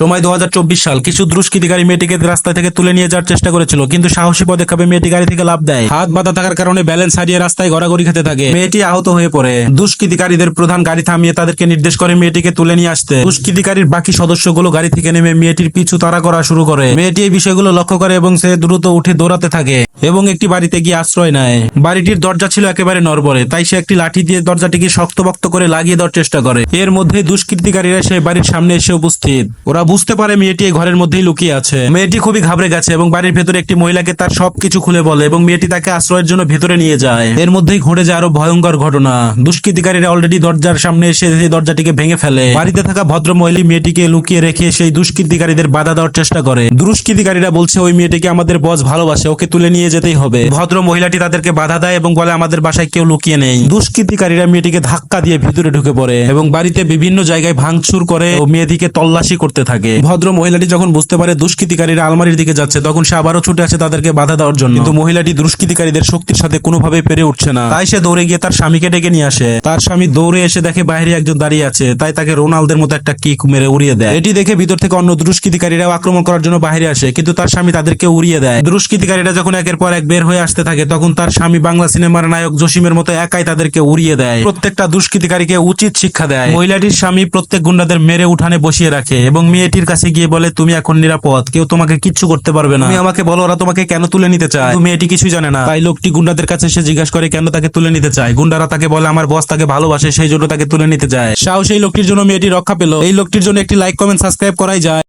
সময় দু হাজার চব্বিশ সাল কিছু দুষ্কৃতিকারী মেয়েটিকে রাস্তা থেকে তুলে নিয়ে যাওয়ার চেষ্টা করেছিল, কিন্তু সাহসী পদক্ষেপে মেয়েটি গাড়ি থেকে লাভ দেয়। হাত বাঁধা থাকার কারণে ব্যালেন্স হারিয়ে রাস্তায় গড়াগড়ি খেতে থাকে। মেয়েটি আহত হয়ে পড়ে। দুষ্কৃতিকারীদের প্রধান গাড়ি থামিয়ে তাদেরকে নির্দেশ করে মেয়েটিকে তুলে নিয়ে আসতে। দুষ্কৃতিকারীর বাকি সদস্যগুলো গাড়ি থেকে নেমে মেয়েটির পিছু তাড়া করা শুরু করে। মেয়েটি এই বিষয়গুলো লক্ষ্য করে এবং সে দ্রুত উঠে দৌড়াতে থাকে। এবং একটি বাড়িতে গিয়ে আশ্রয় নেয়। বাড়িটির দরজা ছিল একেবারে নরবরে তাই সে একটি লাঠি দিয়ে দরজাটিকে শক্তপক্ত করে লাগিয়ে দেওয়ার চেষ্টা করে। এর মধ্যে দুষ্কৃতিকারীরা সেই বাড়ির সামনে এসে উপস্থিত। ওরা বুঝতে পারে মেয়েটি ঘরের মধ্যেই লুকিয়ে আছে। মেয়েটি খুবই ঘাবড়ে গেছে এবং বাড়ির ভেতরে একটি মহিলাকে তার সবকিছু খুলে বলে এবং মেয়েটি তাকে আশ্রয়ের জন্য ভেতরে নিয়ে যায়। এর মধ্যেই ঘটে যায় আরও ভয়ঙ্কর ঘটনা। দুষ্কৃতিকারীরা অলরেডি দরজার সামনে এসে সেই দরজাটিকে ভেঙে ফেলে। বাড়িতে থাকা ভদ্র মহিলা মেয়েটিকে লুকিয়ে রেখে সেই দুষ্কৃতিকারীদের বাধা দেওয়ার চেষ্টা করে। দুষ্কৃতিকারীরা বলছে, ওই মেয়েটিকে আমাদের বস ভালোবাসে, ওকে তুলে নিয়ে যেতেই হবে। ভদ্র মহিলাটি তাদেরকে বাধা দেয় এবং বলে আমাদের বাসায় কেউ লুকিয়ে নেই। দুষ্কৃতিকারীরা মেয়েটিকে ধাক্কা দিয়ে ভিতরে ঢুকে পড়ে এবং বাড়িতে বিভিন্ন জায়গায় ভাঙচুর করে ও মেয়েটিকে তল্লাশি করতে থাকে। ভদ্র মহিলাটি যখন বুঝতে পারে দুষ্কৃতিকারীরা আলমারির দিকে যাচ্ছে তখন সে আবারও ছুটে আসে তাদেরকে বাধা দেওয়ার জন্য। কিন্তু মহিলাটি দুষ্কৃতিকারীদের শক্তির সাথে কোনোভাবে পেরে উঠছে না। তাই সে দৌড়ে গিয়ে তার স্বামীকে ডেকে নিয়ে আসে। তার স্বামী দৌড়ে এসে দেখে বাইরে একজন দাঁড়িয়ে আছে তাই তাকে রোনালদের মতো একটা কিক মেরে উড়িয়ে দেয়। এটি দেখে ভিতর থেকে অন্য দুষ্কৃতিকারীরাও আক্রমণ করার জন্য বাইরে আসে কিন্তু তার স্বামী তাদেরকে উড়িয়ে দেয়। দুষ্কৃতিকারীরা যখন একের পর এক বের হয়ে আসতে থাকে তখন তার স্বামী বাংলা সিনেমার নায়ক জসিমের মতো একাই তাদেরকে উড়িয়ে দেয়। প্রত্যেকটা দুষ্কৃতিকারীকে উচিত শিক্ষা দেয়। মহিলাটির স্বামী প্রত্যেক গুন্ডাদের মেরে উঠানে বসিয়ে রাখে এবং মেয়েটির কাছে গিয়ে বলে তুমি এখন নিরাপদ কেউ তোমাকে কিচ্ছু করতে পারবে না। তুমি আমাকে বলো ওরা তোমাকে কেন তুলে নিতে চায়? মেয়েটি কিছুই জানে না। তাই লোকটি গুন্ডাদের কাছে সে জিজ্ঞাসা করে কেন তাকে তুলে নিতে চায়? গুন্ডারা তাকে বলে আমার বস তাকে ভালোবাসে সেই জন্য তাকে তুলে নিতে চায়। সাহস এই লোকটির জন্য মেয়েটি রক্ষা পেল। এই লোকটির জন্য একটি লাইক কমেন্ট সাবস্ক্রাইব করাই যায়।